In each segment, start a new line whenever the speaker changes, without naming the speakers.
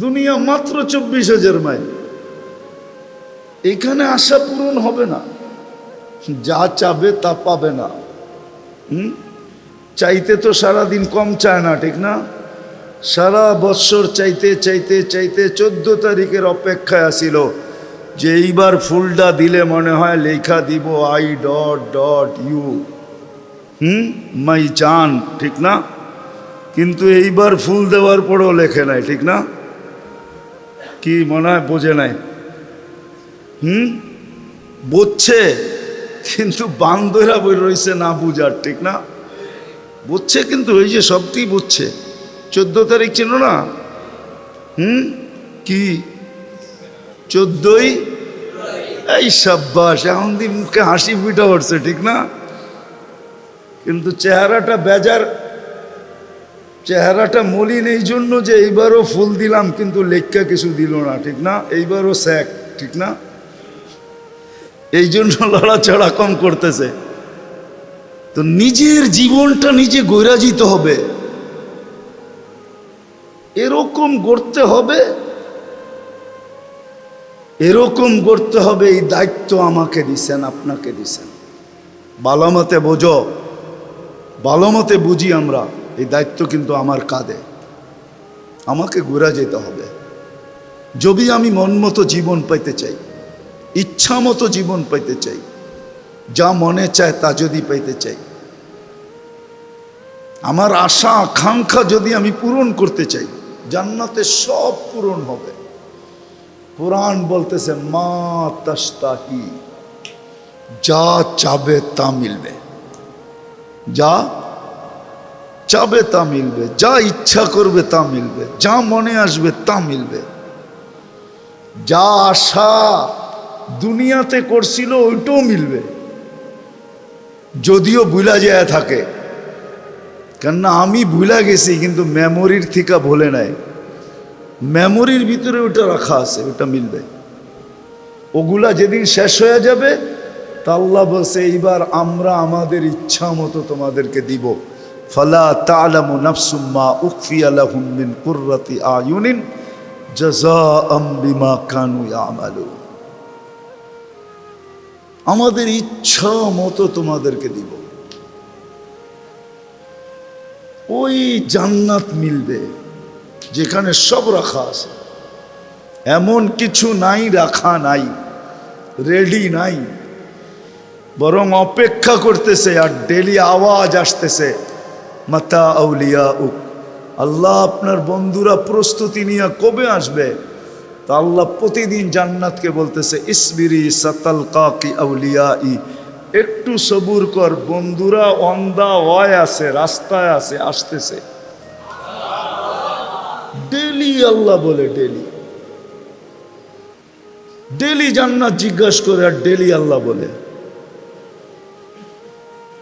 দুনিয়া মাত্র চব্বিশ হাজার মাইল। এখানে আশা পূরণ হবে না। যা চাবে তা পাবে না। হুম? চাইতে তো সারাদিন কম চায় না, ঠিক না? সারা বৎসর চাইতে চাইতে চাইতে চোদ্দ তারিখের অপেক্ষায় আসিল। যে এইবার ফুলটা দিলে মনে হয় লেখা দিব আই ডট ডট ইউ। হুম? মাই চান, ঠিক না? কিন্তু এইবার ফুল দেওয়ার পরেও লেখে নাই, ঠিক না? কি মনে হয় বোঝে নাই। হুম? বুঝছে, কিন্তু বান্দরা বই রয়েছে না বুঝার, ঠিক না? বুঝছে কিন্তু ওই যে সবটি বুঝছে। চোদ্দ তারিখ ছিল না? হুম? কি? চোদ্দই? এই সাব্বাস, এখন দিন মুখে হাসি ফুটা উঠছে ঠিক না? কিন্তু চেহারাটা বেজার চেহারাটা মলিন এই জন্য যে এইবারও ফুল দিলাম, কিন্তু লেখা কিছু দিল না, ঠিক না? এইবারও স্যাক, ঠিক না? এই জন্য লড়াচড়া কম করতেছে। তো নিজের জীবনটা নিজে গৈরাজিত হবে। এরকম গড়তে হবে, এরকম করতে হবে, এই দায়িত্ব আমাকে দিছেন, আপনাকে দিছেন। ভালো মতে বোঝো ভালো মতে বুঝি আমরা। এই দায়িত্ব কিন্তু আমার কাঁধে। আমাকে ঘুরা যেতে হবে। যদি আমি মন মতো জীবন পাইতে চাই, ইচ্ছা মতো জীবন পাইতে চাই, যা মনে চায় তা যদি পাইতে চাই, আমার আশা, আকাঙ্ক্ষা যদি আমি পূরণ করতে চাই, জান্নাতে সব পূরণ হবে। পুরাণ বলতেছে, মা তাস্তাহি যা চাবে তা মিলবে। যা চাবে তা মিলবে, যা ইচ্ছা করবে তা মিলবে, যা মনে আসবে তা মিলবে। যা আশা দুনিয়াতে করছিল ওইটাও মিলবে। যদিও ভুলা যায় থাকে, কেননা আমি ভুলা গেছি, কিন্তু মেমোরির থেকে ভুলে নাই। মেমোরির ভিতরে ওটা রাখা আছে ওটা মিলবে। ওগুলা যেদিন শেষ হয়ে যাবে, তা আল্লাহ বলছে, এইবার আমরা আমাদের ইচ্ছা মতো তোমাদেরকে দিব। ফালা তালামু মিন আয়ুনিন কানু আমাদের ইচ্ছা মতো তোমাদেরকে দিব। ওই জান্নাত মিলবে যেখানে সব রাখা আছে। এমন কিছু নাই, রাখা নাই, রেডি নাই। বরং অপেক্ষা করতেছে আর ডেলি আওয়াজ আসতেছে। মাতা আউলিয়া উক আল্লাহ আপনার বন্ধুরা প্রস্তুতি নিয়ে কবে আসবে? তা আল্লাহ প্রতিদিন জান্নাতকে বলতেছে, ইসবিরি সাতাল কাকি আউলিয়া ই একটু সবুর কর, বন্ধুরা অন্দা ওয় আছে, রাস্তায় আছে, আসতেছে। ডেলি আল্লাহ বলে ডেলি ডেলি জান্নাত জিজ্ঞাসা করে, আর ডেলি আল্লাহ বলে।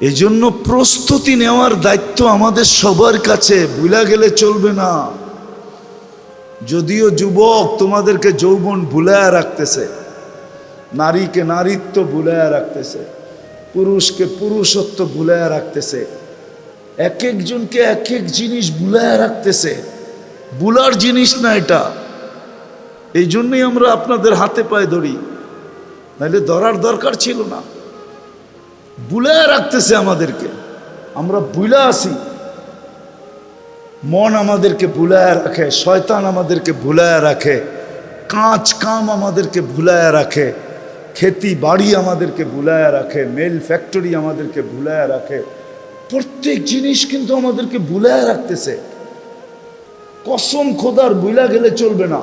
এই জন্য প্রস্তুতি নেওয়ার দায়িত্ব আমাদের সবার কাছে। ভুলা গেলে চলবে না। যদিও যুবক তোমাদেরকে যৌবন ভুলায় রাখতেছে, নারীকে নারীত্ব ভুলায় রাখতেছে, পুরুষকে পুরুষত্ব ভুলায় রাখতেছে এক একজনকে এক এক জিনিস ভুলায় রাখতেছে। বুলার জিনিস না এটা। এই জন্যই আমরা আপনাদের হাতে পায়ে ধরি। নাহলে ধরার দরকার ছিল না। বুলায় রাখতেছে আমাদেরকে। আমরা বুলা আসি মন আমাদেরকে ভুলায় রাখে, শয়তান আমাদেরকে ভুলায় রাখে, কাঁচ কাম আমাদেরকে ভুলায় রাখে, খেতি বাড়ি আমাদেরকে ভুলায় রাখে, মেল ফ্যাক্টরি আমাদেরকে ভুলায় রাখে, প্রত্যেক জিনিস কিন্তু আমাদেরকে ভুলায় রাখতেছে। কসম খোদার বুলা গেলে চলবে না।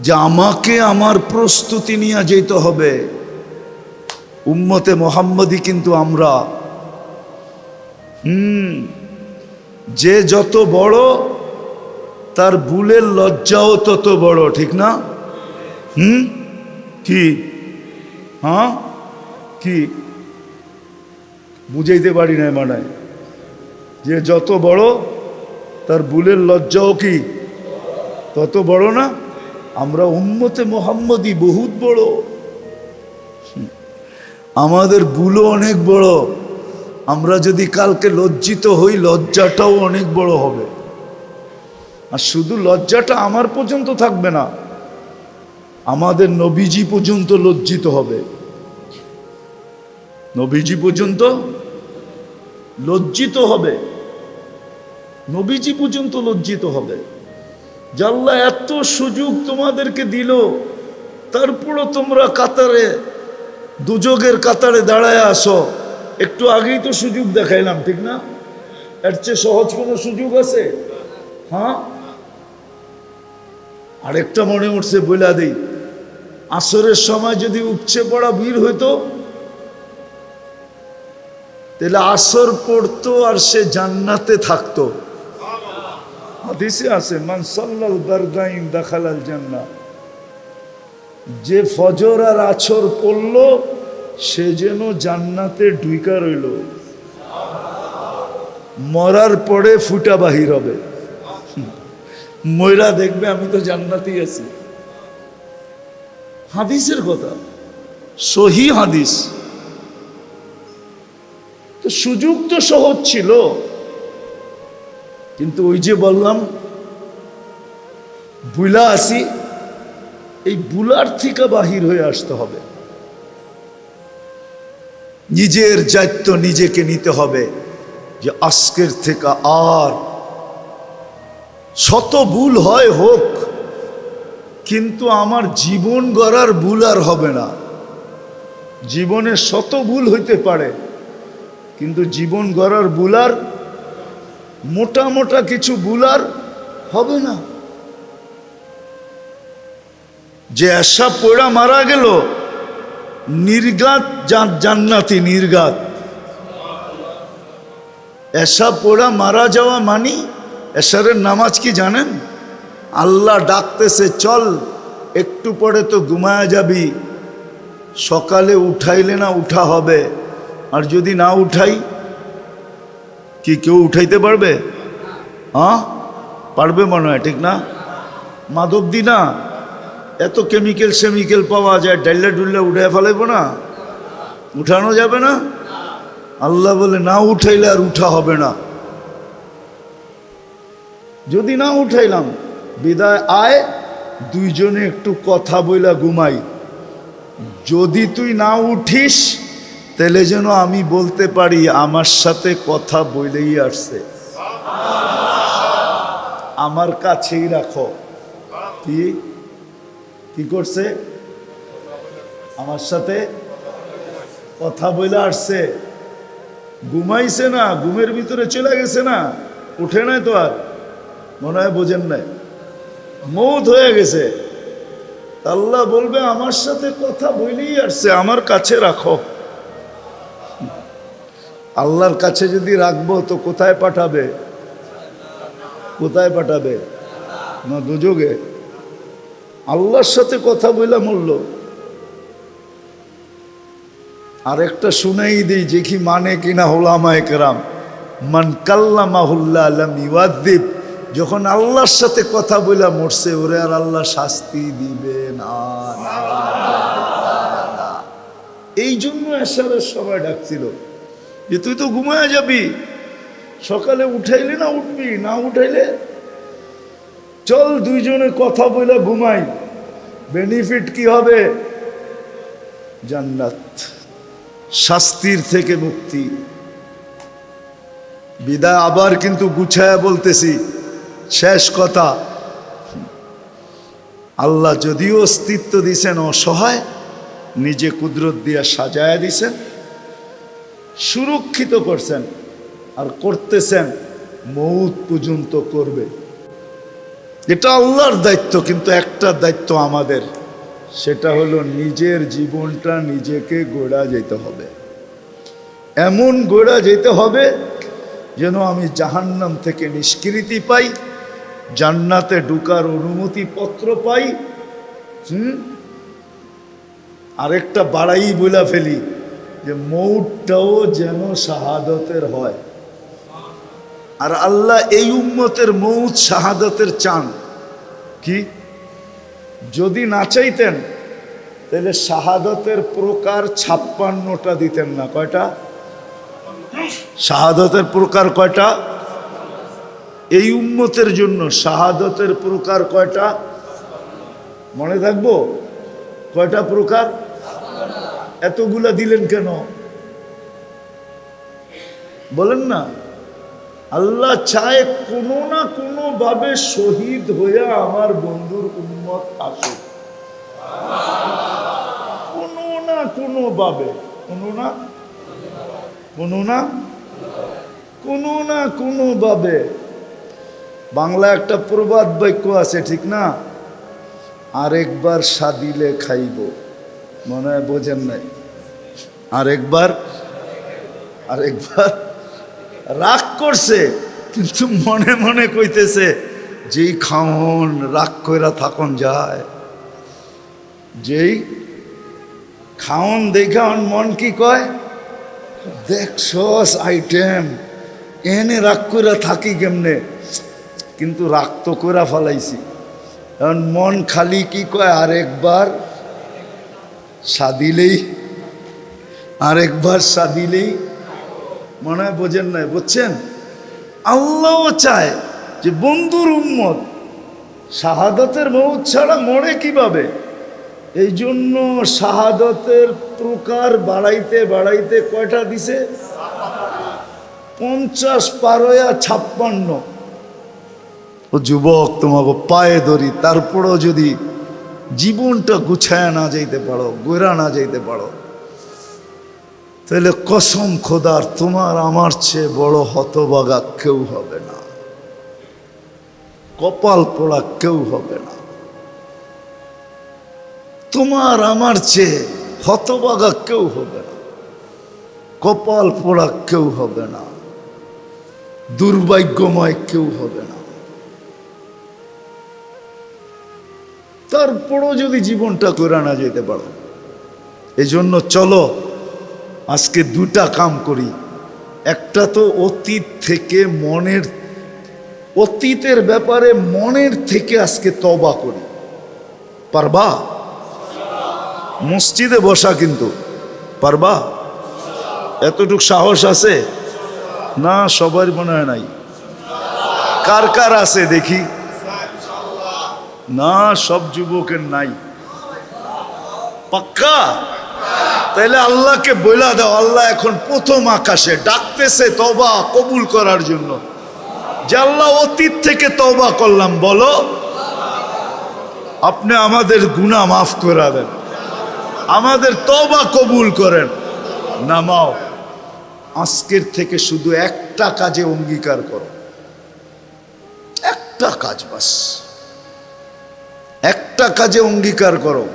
যে আমাকে আমার প্রস্তুতি নিয়ে যেতে হবে। উম্মতে মোহাম্মদী কিন্তু আমরা। হুম, যে যত বড়, তার বুলের লজ্জাও তত বড়, ঠিক না? হুম, কি? হ্যাঁ? কি? বুঝাইতে পারি না মানে যে যত বড়, তার বুলের লজ্জাও কি? তত বড় না? আমরা উম্মতে মোহাম্মদী বহুত বড়। আমাদের বুলও অনেক বড়। আমরা যদি কালকে লজ্জিত হই, লজ্জাটাও অনেক বড় হবে। আর শুধু লজ্জাটা আমার পর্যন্ত থাকবে না, আমাদের নবীজি পর্যন্ত লজ্জিত হবে। নবীজি পর্যন্ত লজ্জিত হবে। নবীজি পর্যন্ত লজ্জিত হবে। জাল্লা এত সুযোগ তোমাদেরকে দিল, তারপরও তোমরা কাতারে দুযোগের কাতারে দাঁড়ায় আসো। একটু আগেই তো সুযোগ দেখাইলাম, ঠিক না? এর চেয়ে সহজ কোনো সুযোগ আছে? হ্যাঁ? আরেকটা মনে উঠছে, বইলা দিই। আসরের সময় যদি উপচে পড়া ভিড় হইতো, তাহলে আসর পড়তো আর সে জান্নাতে থাকতো। আছে, মান সাল্লাল বারদাইন দাখালাল জান্নাত যে ফজর আর আছর পড়ল, সে যেন জান্নাতে ঢুইকা রইল। মরার পরে ফুটা বাহির হবে। ময়রা দেখবে, আমি তো জান্নাতেই আছি। হাদিসের কথা। সহি হাদিস। তো সুযোগ তো সহজ ছিল। কিন্তু ওই যে বললাম বুলা আসি এই বুলার থেকে বাহির হয়ে আসতে হবে। নিজের দায়িত্ব নিজেকে নিতে হবে যে আজকের থেকে আর শত ভুল হয় হোক, কিন্তু আমার জীবন গড়ার ভুল আর হবে না। জীবনে শত ভুল হইতে পারে, কিন্তু জীবন গড়ার ভুল আর মোটা মোটা কিছু ভুল আর হবে না। যে আশা পোড়া মারা গেল নির্গাত জান্নাতি নির্গাত এসা পোড়া মারা যাওয়া মানি এসারের নামাজ কি জানেন? আল্লাহ ডাকতেছে, চল, একটু পরে তো ঘুমায়া যাবি। সকালে উঠাইলে না উঠা হবে। আর যদি না উঠাই, কি কেউ উঠাইতে পারবে? হ্যাঁ পারবে মনে হয়, ঠিক না? মাধব দি না? এত কেমিক্যাল সেমিক্যাল পাওয়া যায় ডাল্লা ডুল্লা উঠে ফেলাইব না। উঠানো যাবে না? আল্লাহ বলে, না উঠাইলে আর উঠা হবে না। যদি না উঠাইলাম, বিদায় আয়, দুইজনে একটু কথা বইলা ঘুমাই। যদি তুই না উঠিস, তাহলে যেন আমি বলতে পারি, আমার সাথে কথা বইলেই আসছে। আমার কাছেই রাখো। কি? কি করছে? আমার সাথে কথা বলে আসছে। ঘুমাইছে না, ঘুমের ভিতরে চলে গেছে না, উঠে নাই তো আর, মনে হয় বোঝেন নাই। মৌত হয়ে গেছে। আল্লাহ বলবে, আমার সাথে কথা বলেই আসছে, আমার কাছে রাখো। আল্লাহর কাছে যদি রাখব, তো কোথায় পাঠাবে? কোথায় পাঠাবে? না দুযোগে আল্লাহর সাথে কথা বলে মূল্য আর একটা শুনেই দিই যে কি মানে কিনা হোলামা একরাম। মান কাল্লামাহুল্লাহ আলম ইউদ্দিব যখন আল্লাহর সাথে কথা বলে মরছে, ওরে আর আল্লাহ শাস্তি দিবে না। এই জন্য এসারের সবাই ডাকছিল যে, তুই তো ঘুমায় যাবি। সকালে উঠাইলে না উঠবি? না উঠাইলে? চল দুইজনে কথা বলে ঘুমাই। বেনিফিট কি হবে? জান্নাত। শাস্তির থেকে মুক্তি। বিদায় আবার কিন্তু গুছায়া বলতেছি, শেষ কথা। আল্লাহ যদিও অস্তিত্ব দিছেন অসহায়, নিজে কুদরত দিয়া সাজায়া দিছেন, সুরক্ষিত করছেন, আর করতেছেন, মৌত পর্যন্ত করবে। এটা আল্লাহর দায়িত্ব, কিন্তু একটা দায়িত্ব আমাদের, সেটা হলো নিজের জীবনটা নিজেকে গোড়া যেতে হবে। এমন গোড়া যেতে হবে যেন আমি জাহান্নাম থেকে নিষ্কৃতি পাই, জান্নাতে ঢুকার অনুমতি পত্র পাই, হুম? আরেকটা বাড়াই বলে ফেলি যে মৌটটাও যেন শাহাদতের হয়। আর আল্লাহ এই উম্মতের মৌত শাহাদতের চান। কি? যদি না চাইতেন, তাহলে শাহাদতের প্রকার ছাপ্পান্নটা দিতেন না। কয়টা? শাহাদতের প্রকার কয়টা? এই উম্মতের জন্য শাহাদতের প্রকার কয়টা? মনে থাকব? কয়টা প্রকার? এতগুলা দিলেন কেন? বলেন না। আল্লাহ চায় কোনো না কোনো ভাবে শহীদ হইয়া আমার বন্ধুর উন্মত আসুক। কোনো না কোনো ভাবে কোনো না কোনো না কোনো না কোনো ভাবে বাংলা একটা প্রবাদ বাক্য আছে, ঠিক না? আরেকবার সাদিলে খাইব। মনে হয় বোঝেন নাই। আরেকবার আরেকবার রাগ করছে, কিন্তু মনে মনে কইতেছে, যেই খাওন, রাগ কইরা থাকুন যায়। যেই খাওন দেখা মন কি কয়? দেখছস আইটেম, এনে রাগ কইরা থাকি কেমনে? কিন্তু রাগ তো কইরা ফেলাইছি। এখন মন খালি কি কয়? আরেকবার সাদিলেই আরেকবার সাদিলেই মনে হয় বোঝেন নাই, বুঝছেন? আল্লাহও চায় যে বন্ধুর উম্মত শাহাদতের মৌত ছাড়া মরে কীভাবে? এই জন্য শাহাদতের প্রকার বাড়াইতে বাড়াইতে কয়টা দিছে? পঞ্চাশ পারয়া ছাপ্পান্ন। ও যুবক, তোমাকে পায়ে ধরি, তারপরও যদি জীবনটা গুছায় না যাইতে পারো গোরা না যাইতে পারো তাহলে কসম খোদার, তোমার আমার চেয়ে বড় হতবাগা কেউ হবে না। কপাল পোড়া কেউ হবে না। তোমার আমার চেয়ে হতবাগা কেউ হবে না। কপাল পোড়া কেউ হবে না। দুর্ভাগ্যময় কেউ হবে না। তারপরও যদি জীবনটা করে না যেতে পারো, এজন্য চলো আজকে দুটা কাম করি। একটা তো অতীত থেকে মনের, অতীতের ব্যাপারে মনের থেকে আজকে তবা করি। পারবা? মসজিদে বসা কিন্তু। পারবা? এতটুক সাহস আছে? না, সবার মনে হয় নাই। কার কার আছে দেখি? না, সব যুবকের নাই। পাক্কা? তাইলে আল্লাহকে বইলা দাও, আল্লাহ এখন প্রথম আকাশে ডাকতেছে তবা কবুল করার জন্য। যে আল্লাহ অতীত থেকে তবা করলাম, বলো। আপনি আমাদের গুণা মাফ করে দেন। আমাদের তবা কবুল করেন। নামাও। আজকের থেকে শুধু একটা কাজে অঙ্গীকার করো। একটা কাজ বাস। একটা কাজে অঙ্গীকার করো।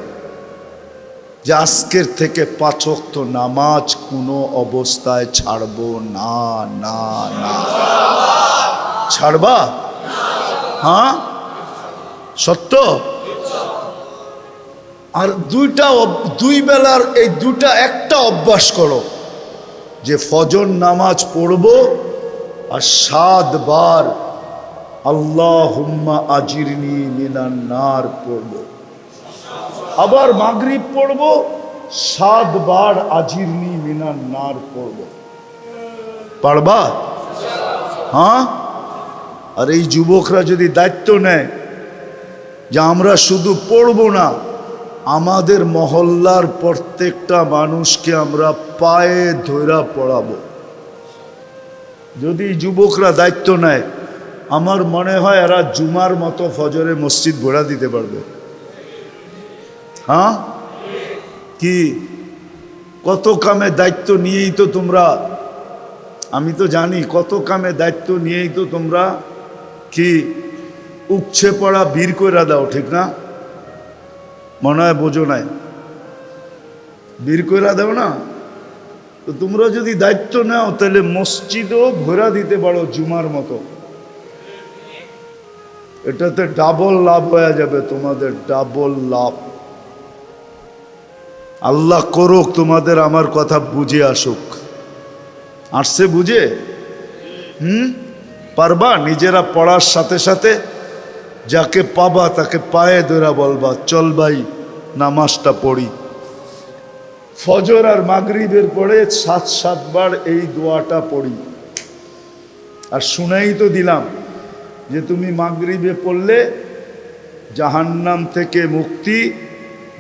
যে আজকের থেকে পাচক তো নামাজ কোনো অবস্থায় ছাড়বো? না না না। ছাড়বা? হ্যাঁ? সত্য? আর দুইটা দুই বেলার এই দুটা একটা অভ্যাস করো, যে ফজর নামাজ পড়ব আর সাতবার আল্লাহ হুম্মা আজিরনি মিনান্নার পড়ব। আবার মাগরিব পড়ব, সাতবার আজিরনি মিনার নার পড়ব। পারবা? হ্যাঁ? আর এই যুবকরা যদি দায়িত্ব নেয় যে আমরা শুধু পড়ব না, আমাদের মহল্লার প্রত্যেকটা মানুষকে আমরা পায়ে ধৈরা পড়াবো। যদি যুবকরা দায়িত্ব নেয়, আমার মনে হয় এরা জুমার মতো ফজরে মসজিদ ভরা দিতে পারবে। হ্যাঁ? কি? কত কামে দায়িত্ব নিয়েই তো তোমরা, আমি তো জানি, কত কামে দায়িত্ব নিয়েই তো তোমরা কি উচ্ছে পড়া বীর করে দাও, ঠিক না? মনে হয় বোঝো নাই। বীর করে দাও না? তো তোমরা যদি দায়িত্ব নাও, তাহলে মসজিদও ভরা দিতে পারো জুমার মতো। এটাতে ডাবল লাভ হয়ে যাবে, তোমাদের ডাবল লাভ। আল্লাহ করুক, তোমাদের আমার কথা বুঝে আসুক। আসছে বুঝে? হুম? পারবা? নিজেরা পড়ার সাথে সাথে যাকে পাবা, তাকে পায়ে ধরা বলবা, চল ভাই, নামাজটা পড়ি। ফজর আর মাগরিবের পরে সাত, সাতবার এই দোয়াটা পড়ি। আর শুনাই তো দিলাম যে তুমি মাগরিবে পড়লে জাহান্নাম থেকে মুক্তি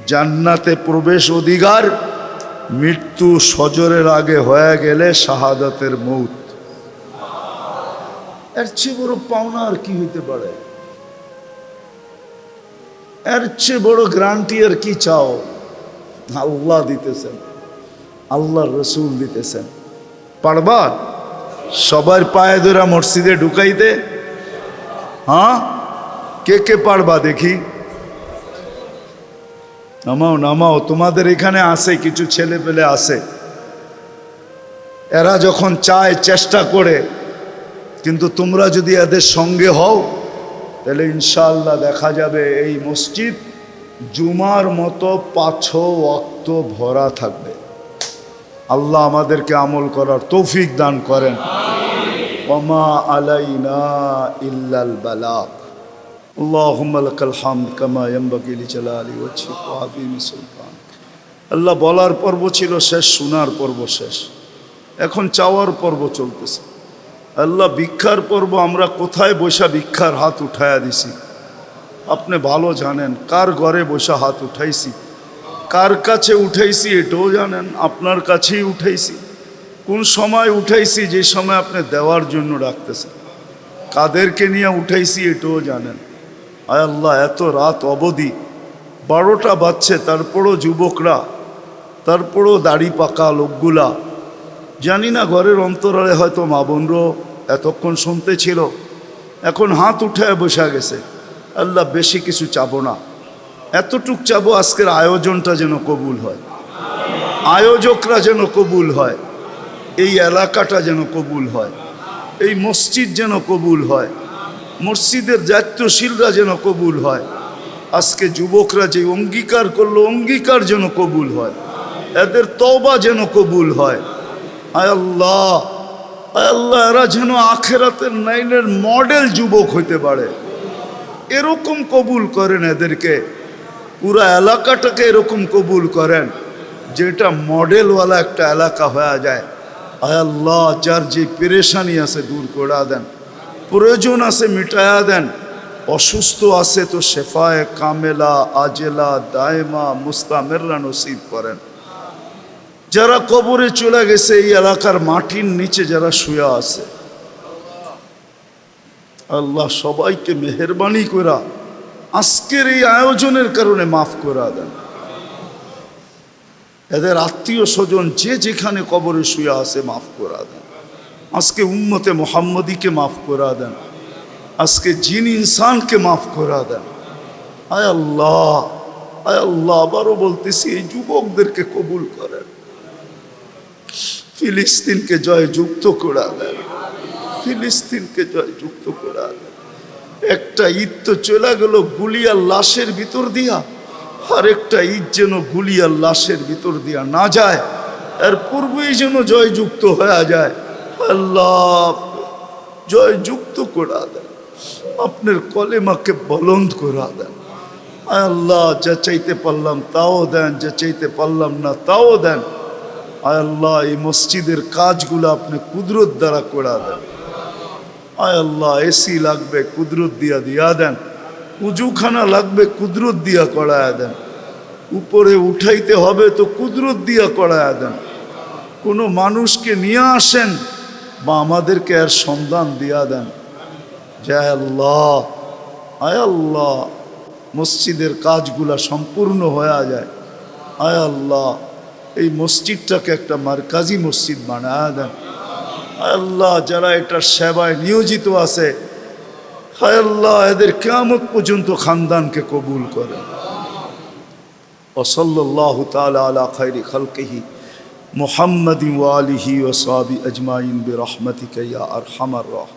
জান্নাতে প্রবেশ অধিকার, মৃত্যু সজরের আগে হয়ে গেলে শাহাদাতের মৌত। এর চেয়ে বড় পাওনা আর কি হইতে পারে? এর চেয়ে বড় গ্রান্টি আর কি চাও? আল্লাহ দিতেছেন আল্লাহ রসুল দিতেছেন। পারবা? সবার পায়ে ধরা মসজিদে ঢুকাইতে? হ্যাঁ? কে কে পারবা দেখি? নামাও নামাও, তোমাদের এখানে আসে কিছু ছেলে পেলে আসে এরা যখন চায় চেষ্টা করে, কিন্তু তোমরা যদি এদের সঙ্গে হও, তাহলে ইনশাল্লাহ দেখা যাবে এই মসজিদ জুমার মতো পাঁচ অক্ত ভরা থাকবে। আল্লাহ আমাদেরকে আমল করার তৌফিক দান করেন। ওমা আলাইনা ইল্লাল বালাক اللهم لك الحمد كما ينبغي لجلال وجهك وعظيم سلطانك আল্লাহ বলার পর্ব ছিল শেষ শোনার পর্ব শেষ এখন চাওয়ার পর্ব চলতেছে আল্লাহ ভিক্ষার পর্ব আমরা কোথায় বসা ভিক্ষার হাত উঠায়া দিছি আপনি ভালো জানেন কার ঘরে বসা হাত উঠাইছি কার কাছে উঠাইছি এটাও জানেন আপনার কাছেই উঠাইছি কোন সময় উঠাইছি যে সময় আপনি দেওয়ার জন্য রাখতেছেন কাদেরকে নিয়ে উঠাইছি এটাও জানেন আয় আল্লাহ, এত রাত অবধি বারোটা বাজছে, তারপরও যুবকরা, তারপরও দাড়ি পাকা লোকগুলা। জানি না ঘরের অন্তরালে হয়তো মা বোনরও এতক্ষণ শুনতে ছিল, এখন হাত উঠে বসে গেছে। আল্লাহ, বেশি কিছু চাবো না। এতটুক চাবো আজকের আয়োজনটা যেন কবুল হয়। আয়োজকরা যেন কবুল হয়। এই এলাকাটা যেন কবুল হয়। এই মসজিদ যেন কবুল হয়। মসজিদের দায়িত্বশীলরা যেন কবুল হয়। আজকে যুবকরা যে অঙ্গীকার করল, অঙ্গীকার যেন কবুল হয়। এদের তবা যেন কবুল হয়। আয় আল্লাহ আয় আল্লাহ, এরা যেন আখেরাতের নাইনের মডেল যুবক হইতে পারে। এরকম কবুল করেন এদেরকে। পুরা এলাকাটাকে এরকম কবুল করেন, যেটা মডেলওয়ালা একটা এলাকা হয়ে যায়। আয় আল্লাহ, যার যে পেরেশানি আছে দূর করে দেন। প্রয়োজন আছে মিটায়া দেন, অসুস্থ আছে তো শেফায় কামেলা, আজেলা, দায়মা, মুস্তামেররা নসিব করেন। যারা কবরে চলে গেছে, এই এলাকার মাটির নিচে যারা শুয়ে আছে, আল্লাহ সবাইকে মেহরবানি করা আজকের এই আয়োজনের কারণে মাফ করা দেন। এদের আত্মীয় স্বজন যে যেখানে কবরে শুয়ে আছে, মাফ করা দেন। আজকে উম্মতে মোহাম্মদীকে মাফ করা দেন। আজকে জিন ইনসানকে মাফ করা দেন। আয় আল্লাহ আয় আল্লাহ, আবারও বলতেছি, এই যুবকদেরকে কবুল করেন। ফিলিস্তিনকে জয় যুক্ত করা দেন। ফিলিস্তিনকে জয় যুক্ত করা দেন। একটা ঈদ তো চলে গেল, গুলিয়ার লাশের ভিতর দিয়া। আর একটা ঈদ যেন গুলিয়ার লাশের ভিতর দিয়া না যায়। এর পূর্বেই যেন জয়যুক্ত হয়ে যায়। আল্লাহ জয়যুক্ত করা দেন, আপনার কলেমাকে বলন্দ করা দেন। আল্লাহ, যা চাইতে পারলাম তাও দেন, যা চাইতে পারলাম না তাও দেন। আয় আল্লাহ, এই মসজিদের কাজগুলো আপনি কুদরত দ্বারা করা দেন। আয় আল্লাহ এসি লাগবে, কুদরত দিয়া দিয়া দেন। উজুখানা লাগবে, কুদরত দিয়া করায়া দেন। উপরে উঠাইতে হবে তো কুদরত দিয়া করায়া দেন। কোনো মানুষকে নিয়ে আসেন বা আমাদেরকে আর সন্ধান দিয়া দেন। জয় আল্লাহ, আয় আল্লাহ, মসজিদের কাজগুলা সম্পূর্ণ হয়ে যায়। আয় আল্লাহ, এই মসজিদটাকে একটা মারকাজি মসজিদ বানায় দেন। আয় আল্লাহ, যারা এটার সেবায় নিয়োজিত আছে হায় আল্লাহ, এদের কেমন পর্যন্ত খানদানকে কবুল করেন। ওসল্লাহ তালা আলা খৈরি খালকেহি। محمد وآله وصحبه أجمعين برحمتك يا أرحم الراحمين.